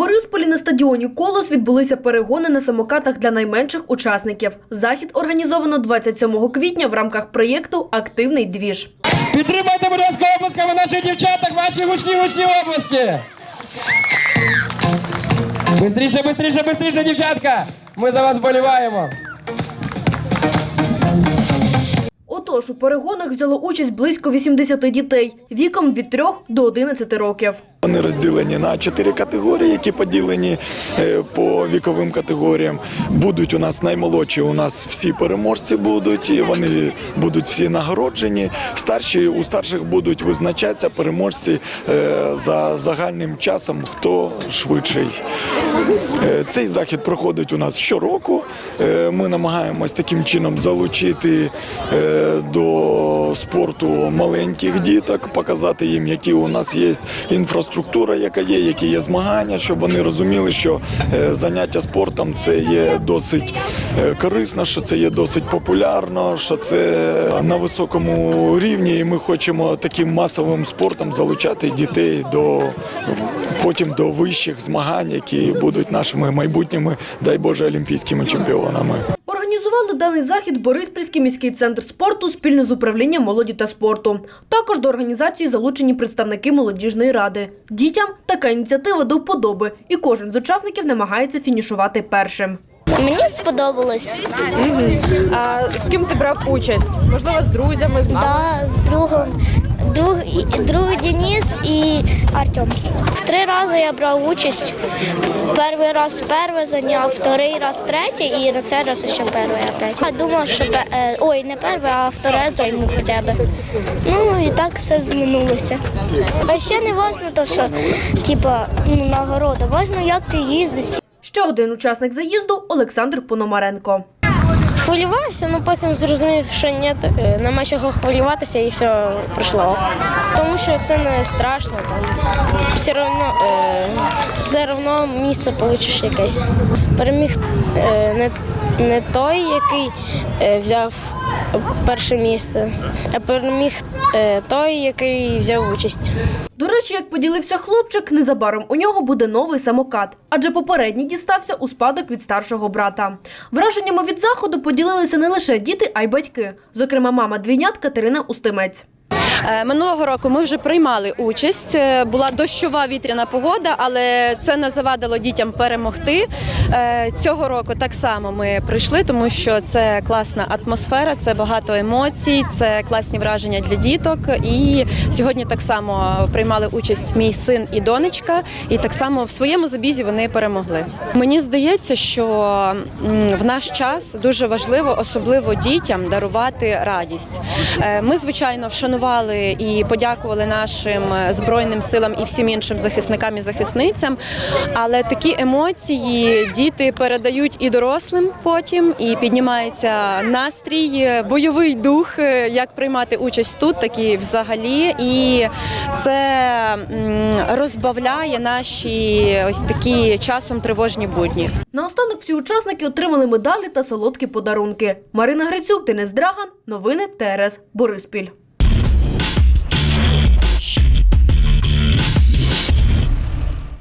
Борисполі на стадіоні Колос відбулися перегони на самокатах для найменших учасників. Захід організовано 27 квітня в рамках проєкту Активний двіж. Підтримайте, будь ласка, оплесками наших дівчаток, ваші гучні гучні обласки. Бистріше, бистріше, бистріше, дівчатка! Ми за вас боліваємо. Отож, у перегонах взяло участь близько 80 дітей віком від 3 до 11 років. Вони розділені на чотири категорії, які поділені е, по віковим категоріям. Будуть у нас наймолодші, у нас всі переможці будуть, і вони будуть всі нагороджені. Старші у старших будуть визначатися переможці е, за загальним часом, хто швидший. Е, Цей захід проходить у нас щороку. Ми намагаємось таким чином залучити до спорту маленьких діток, показати їм, які у нас є інфраструктура, яка є, які є змагання, щоб вони розуміли, що е, заняття спортом це є досить е, корисно, що це є досить популярно, що це на високому рівні, і ми хочемо таким масовим спортом залучати дітей до потім до вищих змагань, які будуть нашими майбутніми, дай Боже, олімпійськими чемпіонами. Даний захід Бориспільський міський центр спорту спільно з управлінням молоді та спорту. Також до організації залучені представники молодіжної ради. Дітям така ініціатива до вподоби, і кожен з учасників намагається фінішувати першим. Мені сподобалось. А з ким ти брав участь? Можливо, з друзями, з мамою? Да, з другом. Друг, другий Денис і Артем. Три рази я брав участь. Перший раз перше зайняв, вторий раз третє і на цей раз ще я третє. Я думав, що е, ой, не перше, а вторе займу хоча б. Ну і так все змінилося. А ще не важливо, то, що типа ну, нагорода. Важливо, як ти їздиш. Ще один учасник заїзду Олександр Пономаренко. Хвилювався, але потім зрозумів, що ні, е, нема чого хвилюватися і все пройшло. Тому що це не страшно, там все одно, е, все одно місце получиш якесь. Переміг е, не, не той, який е, взяв перше місце, а переміг е, той, який взяв участь. До речі, як поділився хлопчик, незабаром у нього буде новий самокат, адже попередній дістався у спадок від старшого брата. Враженнями від заходу поділилися не лише діти, а й батьки, зокрема мама двійнят Катерина Устимець. Е, Минулого року ми вже приймали участь. Е, Була дощова вітряна погода, але це не завадило дітям перемогти. Е, Цього року так само ми прийшли, тому що це класна атмосфера, це багато емоцій, це класні враження для діток. І сьогодні так само приймали участь мій син і донечка, і так само в своєму забізі вони перемогли. Мені здається, що в наш час дуже важливо, особливо дітям, дарувати радість. Ми, звичайно, вшанували і подякували нашим збройним силам і всім іншим захисникам і захисницям. Але такі емоції діти передають і дорослим потім, і піднімається настрій, бойовий дух, як приймати участь тут, так і взагалі. І це розбавляє наші ось такі часом тривожні будні. Наостанок всі учасники отримали медалі та солодкі подарунки. Марина Грицюк, Денис Драган. Новини ТРС Бориспіль.